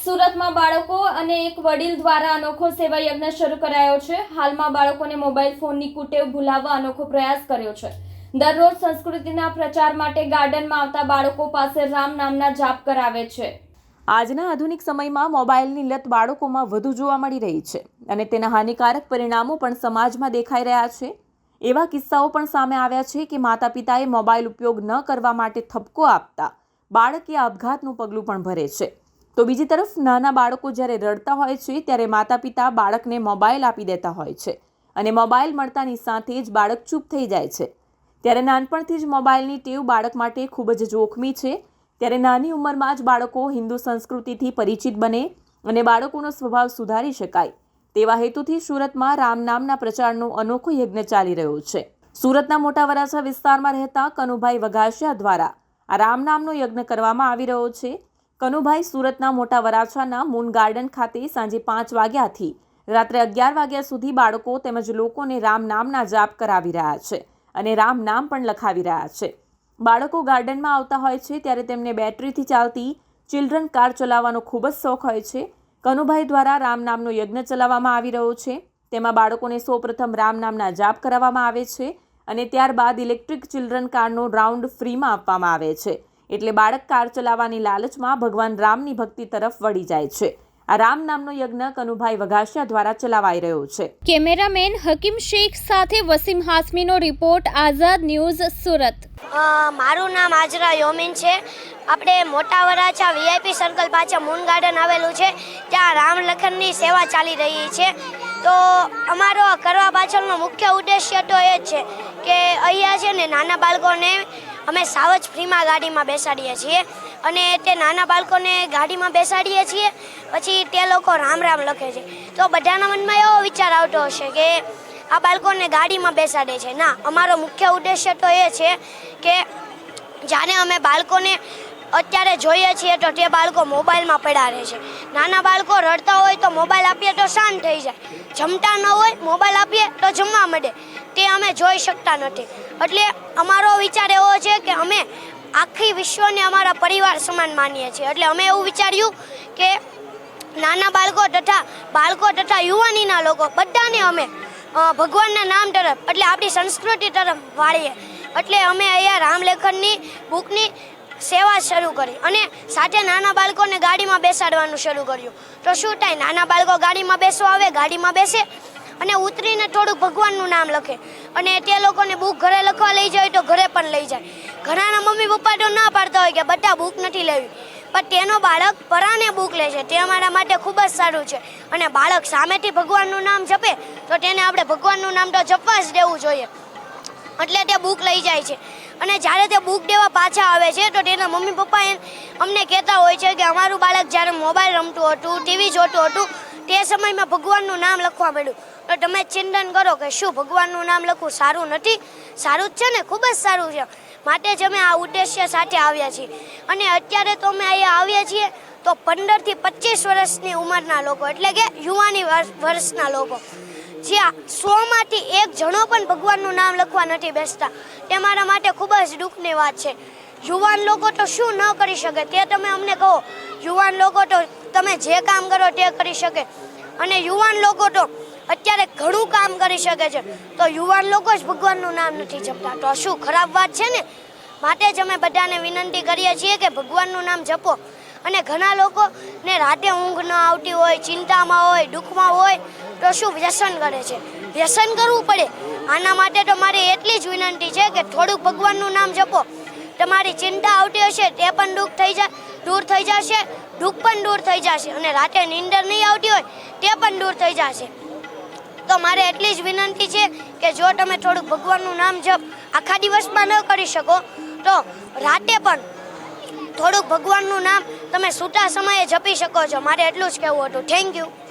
સુરતમાં બાળકો અને એક વડીલ દ્વારા અનોખો સેવા યજ્ઞ શરૂ કરાયો છે. હાલમાં બાળકોને મોબાઈલ ફોનની કુટેવ ભૂલાવવા અનોખો પ્રયાસ કર્યો છે. દરરોજ સંસ્કૃતિના પ્રચાર માટે ગાર્ડનમાં આવતા બાળકો પાસે રામ નામના જાપ કરાવે છે. આજના આધુનિક સમયમાં મોબાઈલની લત બાળકોમાં વધુ જોવા મળી રહી છે અને તેના હાનિકારક પરિણામો પણ સમાજમાં દેખાઈ રહ્યા છે. એવા કિસ્સાઓ પણ સામે આવ્યા છે કે માતા પિતાએ મોબાઈલ ઉપયોગ ન કરવા માટે થપકો આપતા બાળકે આપઘાતનું પગલું પણ ભરે છે. તો બીજી તરફ નાના બાળકો જ્યારે રડતા હોય છે, ત્યારે માતા પિતા બાળકને મોબાઈલ આપી દેતા હોય છે અને મોબાઈલ મળતાની સાથે જ બાળક ચૂપ થઈ જાય છે. ત્યારે નાનપણથી જ મોબાઈલની ટેવ બાળક માટે ખૂબ જ જોખમી છે. ત્યારે નાની ઉંમરમાં જ બાળકો હિન્દુ સંસ્કૃતિથી પરિચિત બને અને બાળકોનો સ્વભાવ સુધારી શકાય. તેવા હેતુથી સુરતમાં રામ નામના પ્રચારનો અનોખો યજ્ઞ ચાલી રહ્યો છે. સુરતના મોટા વરાછા વિસ્તારમાં રહેતા કનુભાઈ વઘાસિયા દ્વારા આ રામ નામનો યજ્ઞ કરવામાં આવી રહ્યો છે. કનુભાઈ સુરતના મોટા વરાછાના મૂન ગાર્ડન ખાતે સાંજે પાંચ વાગ્યાથી રાત્રે અગિયાર વાગ્યા સુધી બાળકો તેમજ લોકોને રામ નામના જાપ કરાવી રહ્યા છે અને રામ નામ પણ લખાવી રહ્યા છે. બાળકો ગાર્ડનમાં આવતા હોય છે ત્યારે તેમને બેટરીથી ચાલતી ચિલ્ડ્રન કાર ચલાવવાનો ખૂબ જ શોખ હોય છે. કનુભાઈ દ્વારા રામ નામનો યજ્ઞ ચલાવવામાં આવી રહ્યો છે. તેમાં બાળકોને સૌપ્રથમ રામ નામના જાપ કરાવવામાં આવે છે અને ત્યારબાદ ઇલેક્ટ્રિક ચિલ્ડ્રન કારનો રાઉન્ડ ફ્રીમાં આપવામાં આવે છે. એટલે બાળક કાર ચલાવવાની લાલચમાં ભગવાન રામની ભક્તિ તરફ વળી જાય છે. આ રામ નામનો યજ્ઞ કનુભાઈ વઘાસિયા દ્વારા ચલાવાઈ રહ્યો છે. કેમેરામેન હકીમ શેખ સાથે વસીમ હાસમીનો રિપોર્ટ આઝાદ ન્યૂઝ સુરત. મારું નામ આજરા યોમિન છે. આપણે મોટા વરાછા વીઆઈપી સર્કલ પાછળ મૂન ગાર્ડન આવેલું છે. ત્યાં રામ લખનની સેવા ચાલી રહી છે. તો અમારો કરવા પાછળનો મુખ્ય ઉદ્દેશ્ય તો એ જ છે કે અહીંયા છે ને નાના બાળકોને અમે સાવજ ફ્રીમાં ગાડીમાં બેસાડીએ છીએ અને તે નાના બાળકોને ગાડીમાં બેસાડીએ છીએ. પછી તે લોકો રામ રામ લખે છે. તો બધાના મનમાં એવો વિચાર આવતો હશે કે આ બાળકોને ગાડીમાં બેસાડે છે. ના, અમારો મુખ્ય ઉદ્દેશ્ય તો એ છે કે જાણે અમે બાળકોને અત્યારે જોઈએ છીએ તો તે બાળકો મોબાઈલમાં પડ્યા રહે છે. નાના બાળકો રડતા હોય તો મોબાઈલ આપીએ તો શાંત થઈ જાય. જમતા ન હોય, મોબાઈલ આપીએ તો જમવા મળે તે અમે જોઈ શકતા નથી. એટલે અમારો વિચાર એવો આખી વિશ્વને અમારા પરિવાર સમાન માનીએ છીએ. એટલે અમે એવું વિચાર્યું કે નાના બાળકો તથા બાળકો તથા યુવાનીના લોકો બધાને અમે ભગવાનના નામ તરફ, એટલે આપણી સંસ્કૃતિ તરફ વાળીએ. એટલે અમે અહીંયા રામલેખનની બુકની સેવા શરૂ કરી અને સાથે નાના બાળકોને ગાડીમાં બેસાડવાનું શરૂ કર્યું. તો શું થાય? નાના બાળકો ગાડીમાં બેસવા આવે, ગાડીમાં બેસે અને ઉતરીને થોડુંક ભગવાનનું નામ લખે. અને તે લોકોને બુક ઘરે લખવા લઈ જાય તો ઘરે પણ લઈ જાય. ઘણાના મમ્મી પપ્પા તો ના પાડતા હોય કે બધા બુક નથી લેવી. પણ તેનો બાળક પરાને બુક લે છે. તે અમારા માટે ખૂબ જ સારું છે. અને બાળક સામેથી ભગવાનનું નામ જપે, તો તેને આપણે ભગવાનનું નામ તો જપવા જ દેવું જોઈએ. એટલે તે બુક લઈ જાય છે. અને જ્યારે તે બુક દેવા પાછા આવે છે, તો તેના મમ્મી પપ્પા અમને કહેતા હોય છે કે અમારું બાળક જ્યારે મોબાઈલ રમતું હતું, ટીવી જોતું હતું, તે સમયમાં ભગવાનનું નામ લખવા માંડ્યું. તો તમે ચિંતન કરો કે શું ભગવાનનું નામ લખવું સારું નથી? સારું જ છે ને? ખૂબ જ સારું છે. માટે જ અમે આ ઉદ્દેશ્ય સાથે આવ્યા છીએ. અને અત્યારે તો અમે અહીંયા આવ્યા છીએ તો પંદરથી પચીસ વર્ષની ઉંમરના લોકો, એટલે કે યુવાની વર્ષ- વર્ષના લોકો. જ્યાં સોમાંથી એક જણો પણ ભગવાનનું નામ લખવા નથી બેસતા. તે મારા માટે ખૂબ જ દુઃખની વાત છે. યુવાન લોકો તો શું ન કરી શકે? તે તમે અમને કહો. યુવાન લોકો તો તમે જે કામ કરો તે કરી શકે. અને યુવાન લોકો તો અત્યારે ઘણું કામ કરી શકે છે. તો યુવાન લોકો જ ભગવાનનું નામ નથી જપતા. તો શું ખરાબ વાત છે ને? માટે જ અમે બધાને વિનંતી કરીએ છીએ કે ભગવાનનું નામ જપો. અને ઘણા લોકોને રાતે ઊંઘ ન આવતી હોય, ચિંતામાં હોય, દુઃખમાં હોય, તો શું વ્યસન કરે છે? વ્યસન કરવું પડે. આના માટે તો મારી એટલી જ વિનંતી છે કે થોડુંક ભગવાનનું નામ જપો. તમારી ચિંતા આવતી હશે, તે પણ દુઃખ થઈ જાય દૂર થઈ જશે, દુઃખ પણ દૂર થઈ જશે. અને રાતે નીંદર નહીં આવતી હોય, તે પણ દૂર થઈ જશે. તો મારે એટલી જ વિનંતી છે કે જો તમે થોડુંક ભગવાનનું નામ જપ આખા દિવસમાં ન કરી શકો, તો રાતે પણ થોડુંક ભગવાનનું નામ તમે સૂતા સમયે જપી શકો છો. મારે એટલું જ કહેવું હતું. Thank you